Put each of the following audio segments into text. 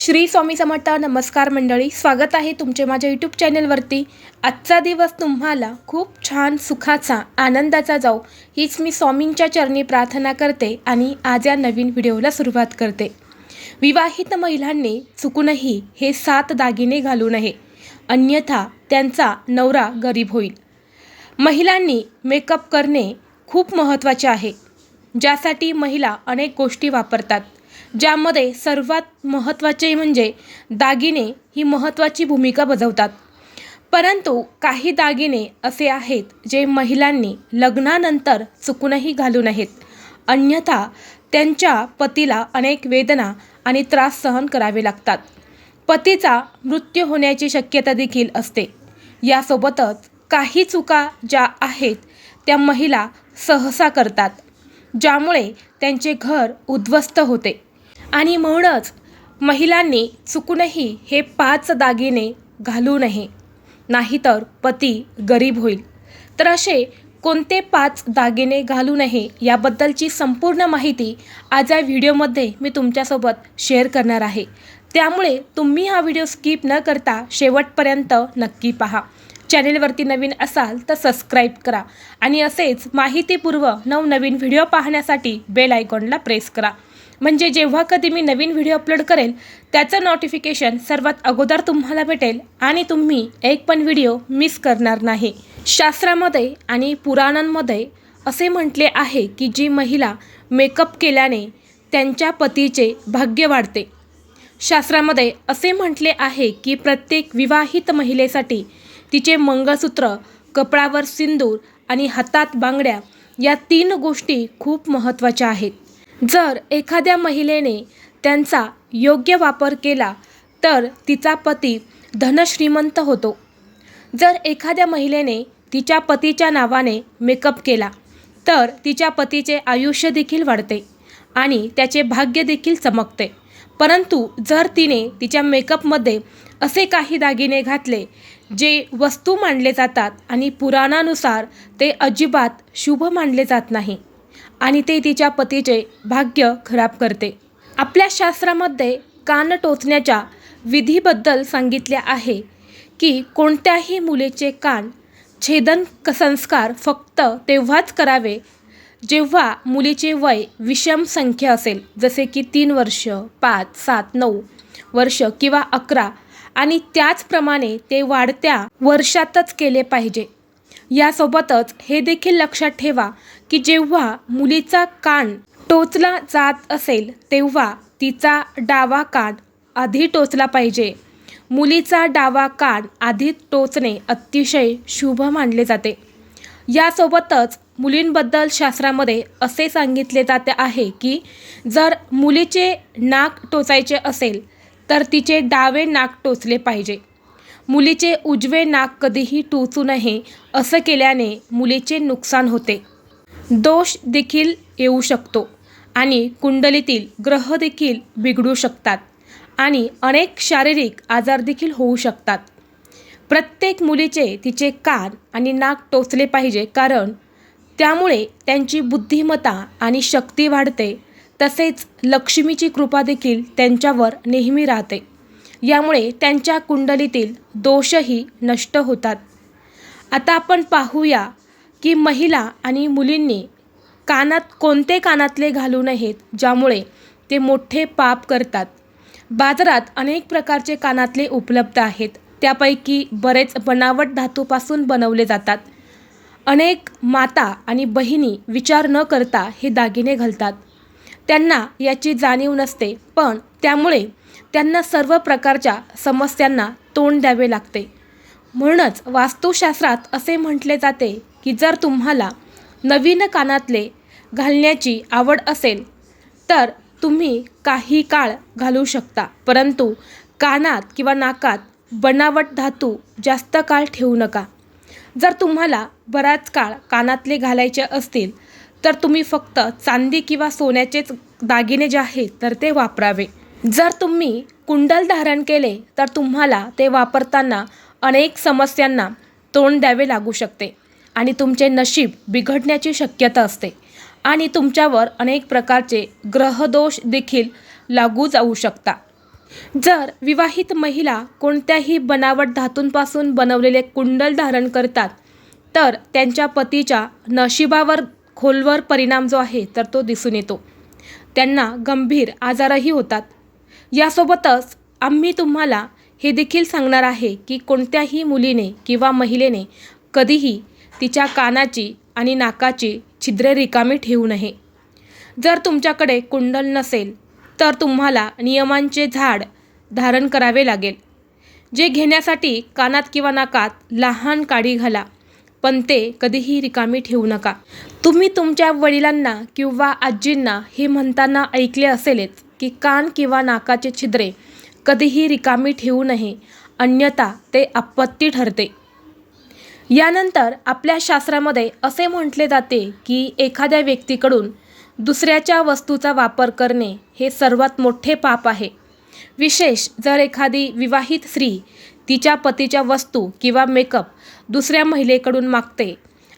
श्री स्वामी समर्थ नमस्कार मंडळी स्वागत आहे तुमचे माझ्या यूट्यूब चॅनलवरती. आजचा दिवस तुम्हाला खूप छान सुखाचा आनंदाचा जाऊ हीच मी स्वामींच्या चरणी प्रार्थना करते आणि आज या नवीन व्हिडिओला सुरुवात करते. विवाहित महिलांनी चुकूनही हे सात दागिने घालू नये. अन्यथा त्यांचा नवरा गरीब होईल. महिलांनी मेकअप करणे खूप महत्त्वाचे आहे. ज्यासाठी महिला अनेक गोष्टी वापरतात. ज्यामध्ये सर्वात महत्त्वाचे म्हणजे दागिने ही महत्त्वाची भूमिका बजावतात. परंतु काही दागिने असे आहेत जे महिलांनी लग्नानंतर चुकूनही घालू नयेत. अन्यथा त्यांच्या पतीला अनेक वेदना आणि त्रास सहन करावे लागतात. पतीचा मृत्यू होण्याची शक्यता देखील असते. यासोबतच काही चुका ज्या आहेत त्या महिला सहसा करतात ज्यामुळे त्यांचे घर उद्ध्वस्त होते. आणि म्हणूनच महिलांनी चुकूनही हे पाच दागिने घालू नये. नाहीतर पती गरीब होईल. तर असे कोणते पाच दागिने घालू नये याबद्दलची संपूर्ण माहिती आज या व्हिडिओमध्ये मी तुमच्यासोबत शेअर करणार आहे. त्यामुळे तुम्ही हा व्हिडिओ स्किप न करता शेवटपर्यंत नक्की पहा. चॅनेलवरती नवीन असाल तर सबस्क्राईब करा आणि असेच माहितीपूर्व नवनवीन व्हिडिओ पाहण्यासाठी बेल आयकॉनला प्रेस करा. म्हणजे जेव्हा कधी मी नवीन व्हिडिओ अपलोड करेल त्याचं नोटिफिकेशन सर्वात अगोदर तुम्हाला भेटेल आणि तुम्ही एक पण व्हिडिओ मिस करणार नाही. शास्त्रामध्ये आणि पुराणांमध्ये असे म्हटले आहे की जी महिला मेकअप केल्याने त्यांच्या पतीचे भाग्य वाढते. शास्त्रामध्ये असे म्हटले आहे की प्रत्येक विवाहित महिलेसाठी तिचे मंगळसूत्र कपडावर सिंदूर आणि हातात बांगड्या या तीन गोष्टी खूप महत्त्वाच्या आहेत. जर एखाद्या महिलेने त्यांचा योग्य वापर केला तर तिचा पती धनश्रीमंत होतो. जर एखाद्या महिलेने तिच्या पतीच्या नावाने मेकअप केला तर तिच्या पतीचे आयुष्य देखील वाढते आणि त्याचे भाग्य देखील चमकते. परंतु जर तिने तिच्या मेकअपमध्ये असे काही दागिने घातले जे वस्तू मानले जातात आणि पुराणानुसार ते अजिबात शुभ मानले जात नाही. आणि ते तिच्या पतीचे भाग्य खराब करते. आपल्या शास्त्रामध्ये कान टोचण्याच्या विधीबद्दल सांगितले आहे की कोणत्याही मुलीचे कान छेदन क- संस्कार फक्त तेव्हाच करावे जेव्हा मुलीचे वय विषम संख्या असेल जसे की तीन वर्ष पाच सात नऊ वर्ष किंवा अकरा. आणि त्याचप्रमाणे ते वाढत्या वर्षातच केले पाहिजे. यासोबतच हे देखील लक्षात ठेवा की जेव्हा मुलीचा कान टोचला जात असेल तेव्हा तिचा डावा कान आधी टोचला पाहिजे. मुलीचा डावा कान आधी टोचणे अतिशय शुभ मानले जाते. यासोबतच मुलींबद्दल शास्त्रामध्ये असे सांगितले जाते आहे की जर मुलीचे नाक टोचायचे असेल तर तिचे डावे नाक टोचले पाहिजे. मुलीचे उजवे नाक कधीही टोचू नये असं केल्याने मुलीचे नुकसान होते. दोष देखील येऊ शकतो आणि कुंडलीतील ग्रह देखील बिघडू शकतात आणि अनेक शारीरिक आजार देखील होऊ शकतात. प्रत्येक मुलीचे तिचे कान आणि नाक टोचले पाहिजे कारण त्यामुळे त्यांची बुद्धिमत्ता आणि शक्ती वाढते तसेच लक्ष्मीची कृपा देखील त्यांच्यावर नेहमी राहते. यामुळे त्यांच्या कुंडलीतील दोषही नष्ट होतात. आता आपण पाहूया की महिला आणि मुलींनी कानात कोणते कानातले घालू नयेत ज्यामुळे ते मोठे पाप करतात. बाजारात अनेक प्रकारचे कानातले उपलब्ध आहेत. त्यापैकी बरेच बनावट धातूपासून बनवले जातात. अनेक माता आणि बहिणी विचार न करता हे दागिने घालतात. त्यांना याची जाणीव नसते पण त्यामुळे त्यांना सर्व प्रकारच्या समस्यांना तोंड द्यावे लागते. म्हणूनच वास्तुशास्त्रात असे म्हटले जाते की जर तुम्हाला नवीन कानातले घालण्याची आवड असेल तर तुम्ही काही काळ घालू शकता. परंतु कानात किंवा नाकात बनावट धातू जास्त काळ ठेवू नका. जर तुम्हाला बराच काळ कानातले घालायचे असतील तर तुम्ही फक्त चांदी किंवा सोन्याचेच दागिने जे आहेत तर ते वापरावे. जर तुम्ही कुंडल धारण केले तर तुम्हाला ते वापरताना अनेक समस्यांना तोंड द्यावे लागू शकते आणि तुमचे नशीब बिघडण्याची शक्यता असते आणि तुमच्यावर अनेक प्रकारचे ग्रहदोष देखील लागू जाऊ शकता. जर विवाहित महिला कोणत्याही बनावट धातूंपासून बनवलेले कुंडल धारण करतात तर त्यांच्या पतीच्या नशिबावर खोलवर परिणाम जो आहे तर तो दिसून येतो. त्यांना गंभीर आजारही होतात. यासोबतच आम्ही तुम्हाला हे देखील सांगणार आहे की कोणत्याही मुलीने किंवा महिलेने कधीही तिच्या कानाची आणि नाकाची छिद्रे रिकामी ठेवू नये. जर तुमच्याकडे कुंडल नसेल तर तुम्हाला नियमांचे झाड धारण करावे लागेल जे घेण्यासाठी कानात किंवा नाकात लहान काडी घाला पण ते कधीही रिकामी ठेवू नका. तुम्ही तुमच्या वडिलांना किंवा आजींना हे म्हणताना ऐकले असेलच. की कान किंवा नाकाचे छिद्रे कधीही रिकामी ठेवू नये अन्यथा ते आपत्ती ठरते. यानंतर आपल्या शास्त्रामध्ये असे म्हटले जाते की एखाद्या व्यक्तीकडून दुसऱ्याच्या वस्तूचा वापर करणे हे सर्वात मोठे पाप आहे. विशेष जर एखादी विवाहित स्त्री तिच्या पतीच्या वस्तू किंवा मेकअप दुसऱ्या महिलेकडून मागते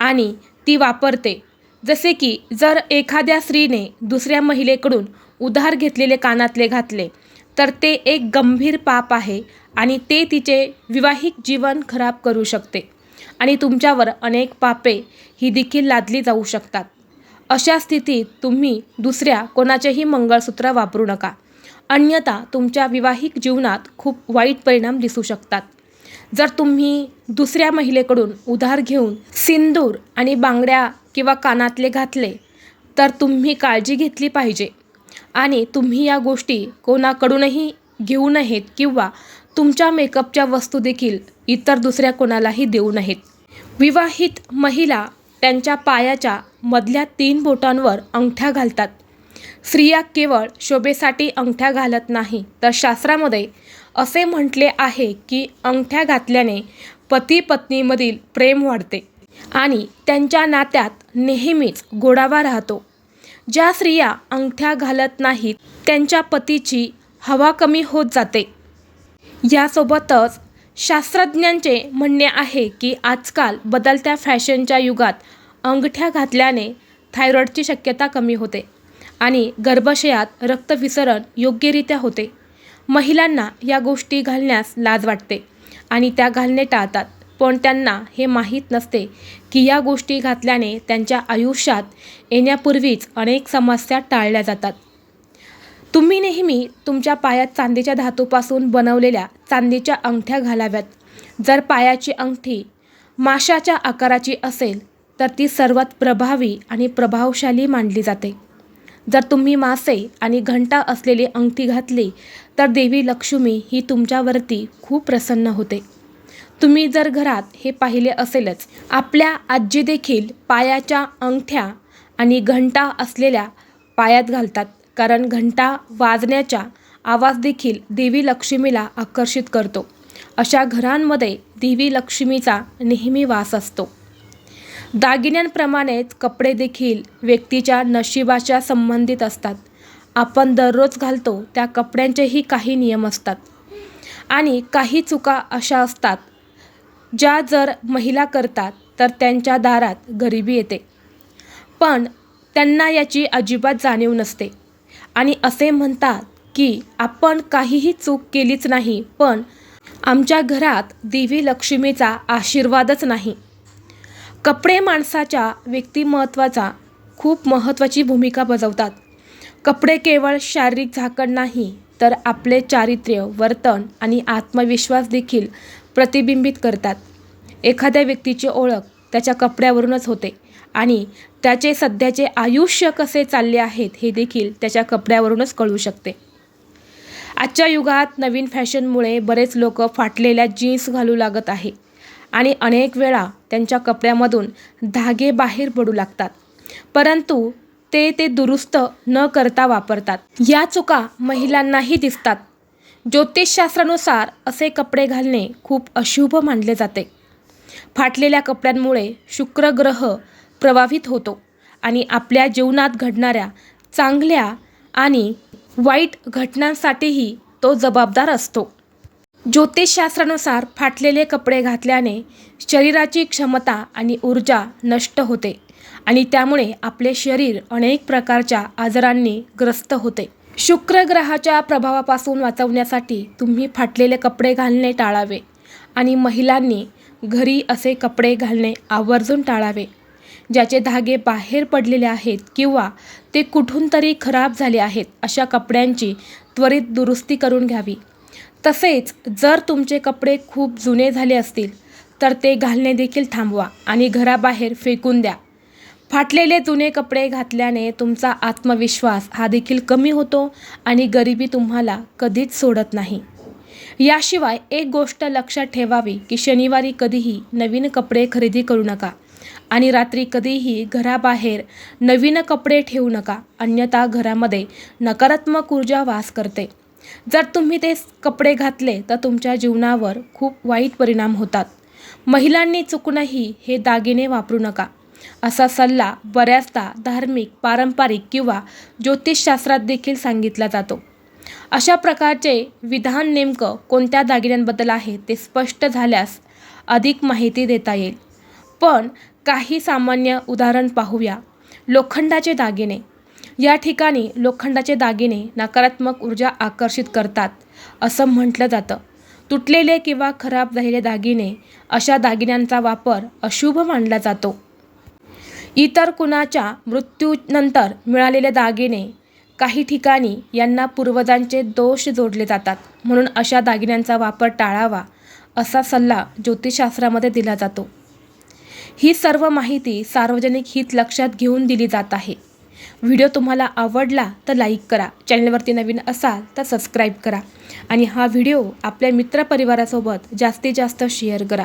आणि ती वापरते जसे की जर एखाद्या स्त्रीने दुसऱ्या महिलेकडून उधार घेतलेले कानातले घातले तर ते एक गंभीर पाप आहे आणि ते तिचे विवाहिक जीवन खराब करू शकते आणि तुमच्यावर अनेक पापे ही देखील लादली जाऊ शकतात. अशा स्थितीत तुम्ही दुसऱ्या कोणाचेही मंगळसूत्र वापरू नका. अन्यथा तुमच्या विवाहिक जीवनात खूप वाईट परिणाम दिसू शकतात. जर तुम्ही दुसऱ्या महिलेकडून उधार घेऊन सिंदूर आणि बांगड्या किंवा कानातले घातले तर तुम्ही काळजी घेतली पाहिजे. आणि तुम्ही या गोष्टी कोणाकडूनही घेऊ नयेत किंवा तुमच्या मेकअपच्या वस्तू देखील इतर दुसऱ्या कोणालाही देऊ नयेत विवाहित महिला त्यांच्या पायाच्या मधल्या तीन बोटांवर अंगठ्या घालतात. स्त्रिया केवळ शोभेसाठी अंगठ्या घालत नाही तर शास्त्रामध्ये असे म्हटले आहे की अंगठ्या घातल्याने पती पत्नीमधील प्रेम वाढते आणि त्यांच्या नात्यात नेहमीच गोडावा राहतो. ज्या स्त्रिया अंगठ्या घालत नाहीत त्यांच्या पतीची हवा कमी होत जाते. यासोबतच शास्त्रज्ञांचे म्हणणे आहे की आजकाल बदलत्या फॅशनच्या युगात अंगठ्या घातल्याने थायरॉईडची शक्यता कमी होते आणि गर्भाशयात रक्तविसरण योग्यरित्या होते. महिलांना या गोष्टी घालण्यास लाज वाटते आणि त्या घालणे टाळतात. पण त्यांना हे माहीत नसते की या गोष्टी घातल्याने त्यांच्या आयुष्यात येण्यापूर्वीच अनेक समस्या टाळल्या जातात. तुम्ही नेहमी तुमच्या पायात चांदीच्या धातूपासून बनवलेल्या चांदीच्या अंगठ्या घालाव्यात. जर पायाची अंगठी माशाच्या आकाराची असेल तर ती सर्वात प्रभावी आणि प्रभावशाली मानली जाते. जर तुम्ही मासे आणि घंटा असलेली अंगठी घातली तर देवी लक्ष्मी ही तुमच्यावरती खूप प्रसन्न होते. तुम्ही जर घरात हे पाहिले असेलच आपल्या आजी देखील पायाच्या अंगठ्या आणि घंटा असलेल्या पायात घालतात कारण घंटा वाजण्याचा आवाज देखील देवी लक्ष्मीला आकर्षित करतो. अशा घरांमध्ये देवी लक्ष्मीचा नेहमी वास असतो. दागिन्यांप्रमाणेच कपडे देखील व्यक्तीच्या नशिबाच्या संबंधित असतात. आपण दररोज घालतो त्या कपड्यांचेही काही नियम असतात. आणि काही चुका अशा असतात ज्या जर महिला करतात तर त्यांच्या दारात गरिबी येते. पण त्यांना याची अजिबात जाणीव नसते. आणि असे म्हणतात की आपण काहीही चूक केलीच नाही पण आमच्या घरात देवी लक्ष्मीचा आशीर्वादच नाही. कपडे माणसाच्या व्यक्तिमत्वाचा खूप महत्त्वाची भूमिका बजावतात. कपडे केवळ शारीरिक झाकण नाही तर आपले चारित्र्य वर्तन आणि आत्मविश्वास देखील प्रतिबिंबित करतात. एखाद्या व्यक्तीची ओळख त्याच्या कपड्यावरूनच होते आणि त्याचे सध्याचे आयुष्य कसे चालले आहेत हे देखील त्याच्या कपड्यावरूनच कळू शकते. आजच्या युगात नवीन फॅशनमुळे बरेच लोक फाटलेल्या जीन्स घालू लागत आहे आणि अनेक वेळा त्यांच्या कपड्यामधून धागे बाहेर पडू लागतात. परंतु ते ते दुरुस्त न करता वापरतात. या चुका महिलांनाही दिसतात. ज्योतिषशास्त्रानुसार असे कपडे घालणे खूप अशुभ मानले जाते. फाटलेल्या कपड्यांमुळे शुक्र ग्रह प्रभावित होतो आणि आपल्या जीवनात घडणाऱ्या चांगल्या आणि वाईट घटनांसाठीही तो जबाबदार असतो. ज्योतिषशास्त्रानुसार फाटलेले कपडे घातल्याने शरीराची क्षमता आणि ऊर्जा नष्ट होते आणि त्यामुळे आपले शरीर अनेक प्रकारच्या आजारांनी ग्रस्त होते. शुक्र ग्रहाच्या प्रभावापासून वाचवण्यासाठी तुम्ही फाटलेले कपडे घालणे टाळावे आणि महिलांनी घरी असे कपडे घालणे आवर्जून टाळावे ज्याचे धागे बाहेर पडलेले आहेत किंवा ते कुठून तरी खराब झाले आहेत अशा कपड्यांची त्वरित दुरुस्ती करून घ्यावी. तसेच जर तुमचे कपडे खूप जुने झाले असतील तर ते घालणे देखील थांबवा आणि घराबाहेर फेकून द्या. फाटलेले जुने कपडे घातल्याने तुमचा आत्मविश्वास हा देखील कमी होतो आणि गरिबी तुम्हाला कधीच सोडत नाही. याशिवाय एक गोष्ट लक्षात ठेवावी की शनिवारी कधीही नवीन कपडे खरेदी करू नका आणि रात्री कधीही घराबाहेर नवीन कपडे ठेवू नका अन्यथा घरामध्ये नकारात्मक ऊर्जा वास करते. जर तुम्ही ते कपडे घातले तर तुमच्या जीवनावर खूप वाईट परिणाम होतात. महिलांनी चुकूनही हे दागिने वापरू नका. असा सल्ला बऱ्याचदा धार्मिक पारंपरिक किंवा ज्योतिषशास्त्रात देखील सांगितला जातो. अशा प्रकारचे विधान नेमकं कोणत्या दागिन्यांबद्दल आहे ते स्पष्ट झाल्यास अधिक माहिती देता येईल. पण काही सामान्य उदाहरण पाहूया. लोखंडाचे दागिने. या ठिकाणी लोखंडाचे दागिने नकारात्मक ऊर्जा आकर्षित करतात असं म्हटलं जातं. तुटलेले किंवा खराब झालेले दागिने अशा दागिन्यांचा वापर अशुभ मानला जातो. इतर कुणाच्या मृत्यूनंतर मिळालेले दागिने काही ठिकाणी यांना पूर्वजांचे दोष जोडले जातात. म्हणून अशा दागिन्यांचा वापर टाळावा असा सल्ला ज्योतिषशास्त्रामध्ये दिला जातो. ही सर्व माहिती सार्वजनिक हित लक्षात घेऊन दिली जात आहे. व्हिडिओ तुम्हाला आवडला तर लाईक करा चॅनलवरती नवीन असाल तर सबस्क्राईब करा आणि हा व्हिडिओ आपल्या मित्रपरिवारासोबत जास्तीत जास्त शेअर करा.